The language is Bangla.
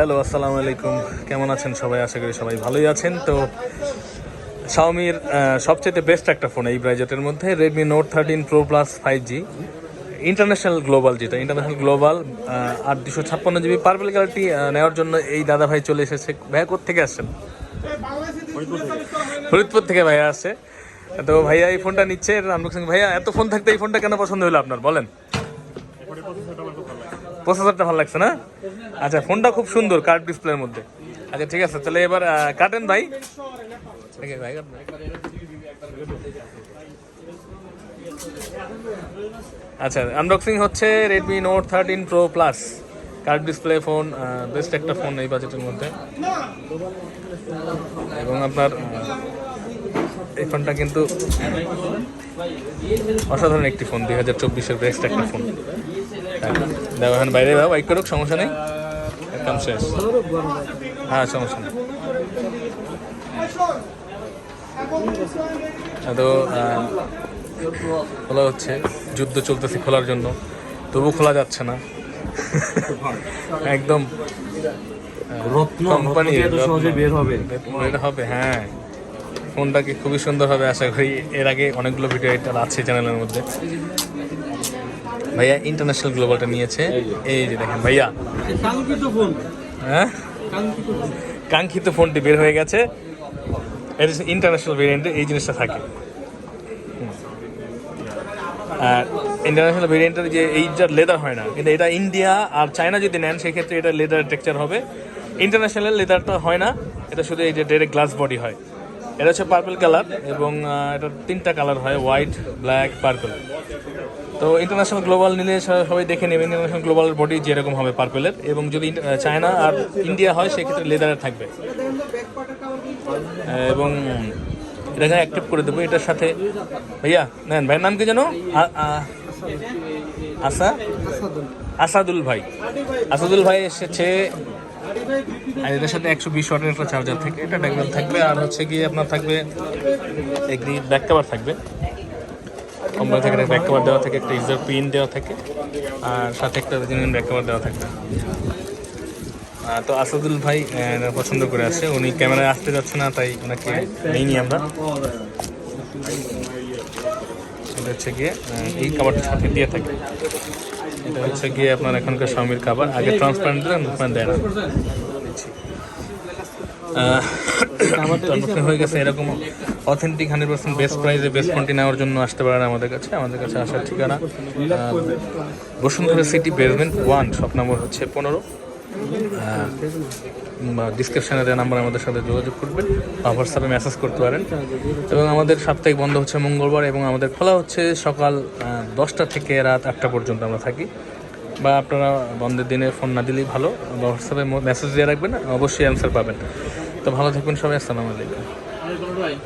হ্যালো, আসসালামু আলাইকুম। কেমন আছেন সবাই? আশা করি সবাই ভালোই আছেন। তো শাওমির সবচেয়ে বেস্ট একটা ফোন এই ব্রাইজেটের মধ্যে Redmi note thirteen pro plus five G international global যেটা ইন্টারন্যাশনাল গ্লোবাল আর দুশো ছাপ্পান্ন জিবি পার্পেল কালারটি নেওয়ার জন্য এই দাদা ভাই চলে এসেছে। ভাইয়া থেকে আসছেন? ফরিদপুর থেকে ভাইয়া আসছে। তো ভাইয়া এই ফোনটা নিচ্ছে আনবক্সিং ভাইয়া, এত ফোন থাকতে এই ফোনটা কেন পছন্দ হলো আপনার? বলেন। প্রসেসরটা ভালো লাগছে না? আচ্ছা ফোনটা খুব সুন্দর কার্ড ডিসপ্লের মধ্যে। আচ্ছা ঠিক আছে, তাহলে এবার কাটেন ভাই। ভাই। আচ্ছা আনবক্সিং হচ্ছে Redmi note thirteen pro plus card display phone best একটা ফোন এই বাজেটের মধ্যে। এবং আপনার এই ফোনটা কিন্তু অসাধারণ একটি ফোন দুই হাজার চব্বিশের বেস্ট একটা ফোন দাও এখন বাইরে দাও বাইক করুক সমস্যা নেই। একদম শেষ। হ্যাঁ সমস্যা নেই। তো খোলা হচ্ছে যুদ্ধ চলতেছে খোলার জন্য। তবু খোলা যাচ্ছে না। একদম রত্ন কোম্পানি বের হবে। হবে হ্যাঁ। ফোনটাকে খুবই সুন্দর হবে আশা করি এর আগে অনেকগুলো ভিডিও এটা আছে চ্যানেলের মধ্যে। ভাইয়া ইন্টারন্যাশনাল গ্লোবালটা নিয়েছে। এই যে। দেখেন ভাইয়া। কাঙ্ক্ষিত ফোন। হ্যাঁ? কাঙ্ক্ষিত ফোনটি বের হয়ে গেছে। এটা ইন্টারন্যাশনাল ভেরিয়েন্টে এই জিনিসটা থাকে। আর ইন্টারন্যাশনাল ভেরিয়েন্টের যে এইটা লেদার হয় না কিন্তু এটা ইন্ডিয়া আর চায়না যদি নেন সেক্ষেত্রে এটা লেদার টেক্সচার হবে। ইন্টারন্যাশনাল লেদারটা হয় না এটা শুধু এই যে ডাইরেক্ট গ্লাস বডি হয়। এটা হচ্ছে পার্পল কালার এবং এটার তিনটা কালার হয় হোয়াইট ব্ল্যাক পার্পল তো ইন্টারন্যাশনাল গ্লোবাল নিলে সবাই দেখে নেবেন ইন্টারন্যাশনাল গ্লোবাল বডি যেরকম হবে পার্পেলের এবং যদি চায়না আর ইন্ডিয়া হয়, সেক্ষেত্রে লেদারের থাকবে। এবং এটাকে অ্যাক্টিভ করে দেবো, এটার সাথে, ভাইয়া, নেন, ভাইয়ের নাম কি যেন? আসা আসাদুল ভাই। আসাদুল ভাই এসেছে আর এটার সাথে একশো বিশ ওয়াটের একটা চার্জার থাকে, এটা ব্যাকগ্রাউন্ড থাকবে, আর হচ্ছে গিয়ে আপনার থাকবে এগ্রি ব্যাক কভার থাকবে। কোম্পানি থেকে ব্যাক কভার দেওয়া থাকে, একটা ইউজার পিন দেওয়া থাকে, আর সাথে একটা জেনুইন ব্যাক কভার দেওয়া থাকবে। তো আসাদুল ভাই পছন্দ করে আছে। উনি ক্যামেরায় আসতে যাচ্ছে না, তাই ওনাকে নেইনি আমরা। হচ্ছে গিয়ে এই কাবারটা সাথে দিয়ে থাকে। হচ্ছে গিয়ে আপনার এখনকার স্বামীর খাবার। আগে ট্রান্সপারেন্ট দিলেন ওখানে দেয় না হয়ে গেছে, এরকম অথেন্টিক হান্ড্রেড পার্সেন্ট বেস্ট প্রাইসে বেস্ট কোয়ান্টি নেওয়ার জন্য আসতে পারেন আমাদের কাছে। আমাদের কাছে আসার ঠিকানা Bashundhara city basement one shop number হচ্ছে পনেরো। বা ডিসক্রিপশনে নাম্বার আমাদের সাথে যোগাযোগ করবেন, বা হোয়াটসঅ্যাপে মেসেজ করতে পারেন। এবং আমাদের সাপ্তাহিক বন্ধ হচ্ছে মঙ্গলবার এবং আমাদের খোলা হচ্ছে সকাল দশটা থেকে রাত আটটা পর্যন্ত আমরা থাকি। বা আপনারা বন্ধের দিনে ফোন না দিলেই ভালো, বা হোয়াটসঅ্যাপে মেসেজ দিয়ে রাখবেন, অবশ্যই অ্যান্সার পাবেন। তো ভালো থাকবেন সবাই, আসসালামু আলাইকুম।